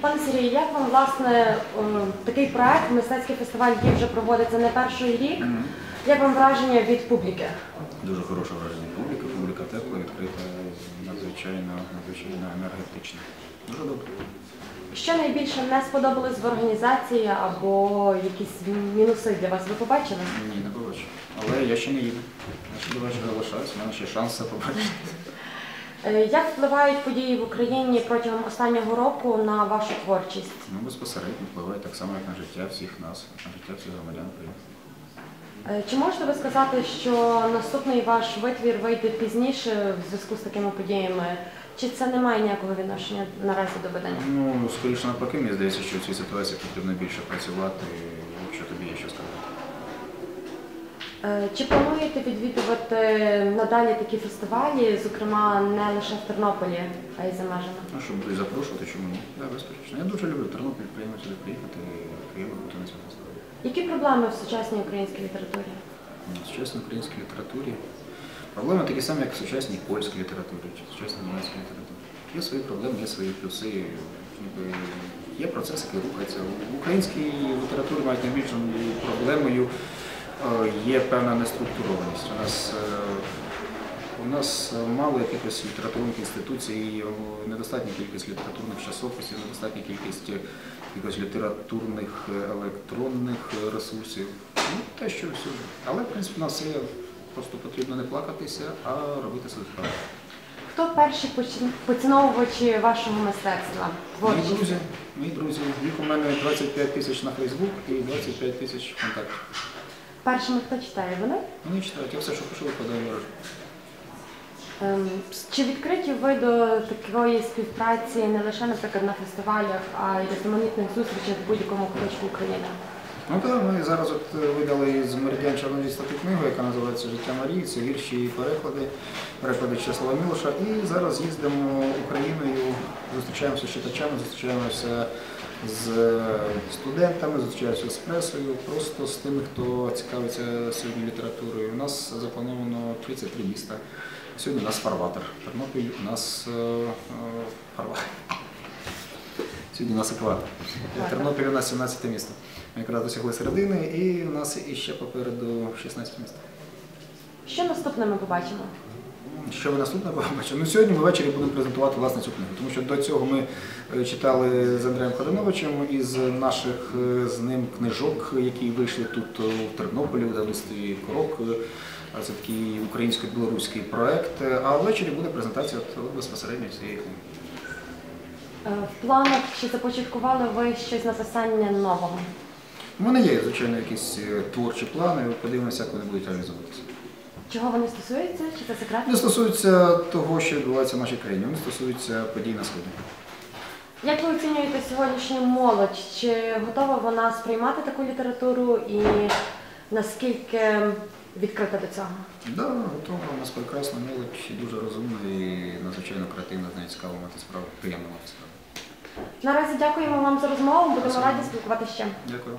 Пане Сергію, як вам власне е, такий проект, мистецький фестиваль, який вже проводиться не перший рік? Як вам враження від публіки? Дуже хороше враження публіка, публіка тепла, відкрита, надзвичайно, надзвичайно енергетична. Дуже добре. Що найбільше не сподобалось в організації або якісь мінуси для вас? Ви побачили? Ні, не побачу. Але я ще не їду. Я ще до вечора лишаюсь, у мене ще шанс це побачити. Е, Як впливають події в Україні протягом останнього року на вашу творчість? Ну, безпосередньо впливає так само, як на життя всіх нас, на життя всіх громадян України. Е, Чи можете ви сказати, що наступний ваш витвір вийде пізніше в зв'язку з такими подіями? Чи це не має ніякого відношення наразі до видання? Ну, скоріше навпаки, мені здається, що в цій ситуації потрібно більше працювати, якщо тобі є що сказати. Е, Чи плануєте відвідувати надалі такі фестивалі, зокрема не лише в Тернополі, а й за межами? Ну, щоб і запрошувати, чому ні? Так, безперечно. Я дуже люблю Тернопіль, приємно сюди приїхати, приємно бути на цьому фестивалі. Які проблеми в сучасній українській літературі? В сучасній українській літературі проблеми такі самі, як в сучасній польській літературі чи в сучасній німецькій літературі. Є свої проблеми, є свої плюси. Ніби Є процес, який рухається. В українській літературі навіть найбільшою проблемою є певна неструктурованість. У нас, е, у нас мало якихось літературних інституцій, недостатня кількість літературних часописів, недостатня кількість якихось літературних е, електронних е, ресурсів. Ну, те, що всюди. Але, в принципі, у нас є, просто потрібно не плакатися, а робити свою справу. Хто перші поціновувачі вашого мистецтва? Мої друзі, мої друзі, їх у мене 25 тисяч на Фейсбук і 25 тисяч ВКонтакті. Першими хто читає? Вони? Вони читають, я все, що пишу, викладаю мережу. Ем, Чи відкриті ви до такої співпраці не лише, наприклад, на фестивалях, а й різноманітних зустрічей в будь-якому куточку України? Ну так, ми зараз от е, видали з Меридіан Чорновіць таку книгу, яка називається Життя Марії, це вірші і переклади, переклади Чеслава Мілоша. І зараз їздимо Україною, зустрічаємося з читачами, зустрічаємося з студентами, зустрічаємося з пресою, просто з тими, хто цікавиться сьогодні літературою. У нас заплановано 33 міста. Сьогодні у нас фарватер. Тернопіль у нас е, е, фарватер. Сьогодні у нас екватор. Тернопіль у нас 17 місто. Ми якраз досягли середини, і у нас іще попереду 16 міст. Що наступне ми побачимо? Що ви наступне побачите? Ну, сьогодні ми ввечері будемо презентувати власне цю книгу, тому що до цього ми е, читали з Андрієм Ходановичем із наших е, з ним книжок, які вийшли тут е, в Тернополі, в видавництві Корок. Е, Це такий українсько-білоруський проект. А ввечері буде презентація от, безпосередньо цієї книги. В планах чи започаткували ви щось написання нового? У мене є, звичайно, якісь творчі плани, подивимося, як вони будуть реалізовуватися. Чого вони стосуються? Чи це секрет? Не стосуються того, що відбувається в нашій країні, вони стосуються подій на сході. Як ви оцінюєте сьогоднішню молодь? Чи готова вона сприймати таку літературу і наскільки відкрита до цього? Да, готова, у нас прекрасна молодь, дуже розумна і надзвичайно креативна, з нею цікаво мати справу, приємно мати справу. Наразі дякуємо вам за розмову. Будемо раді спілкуватися ще. Дякую.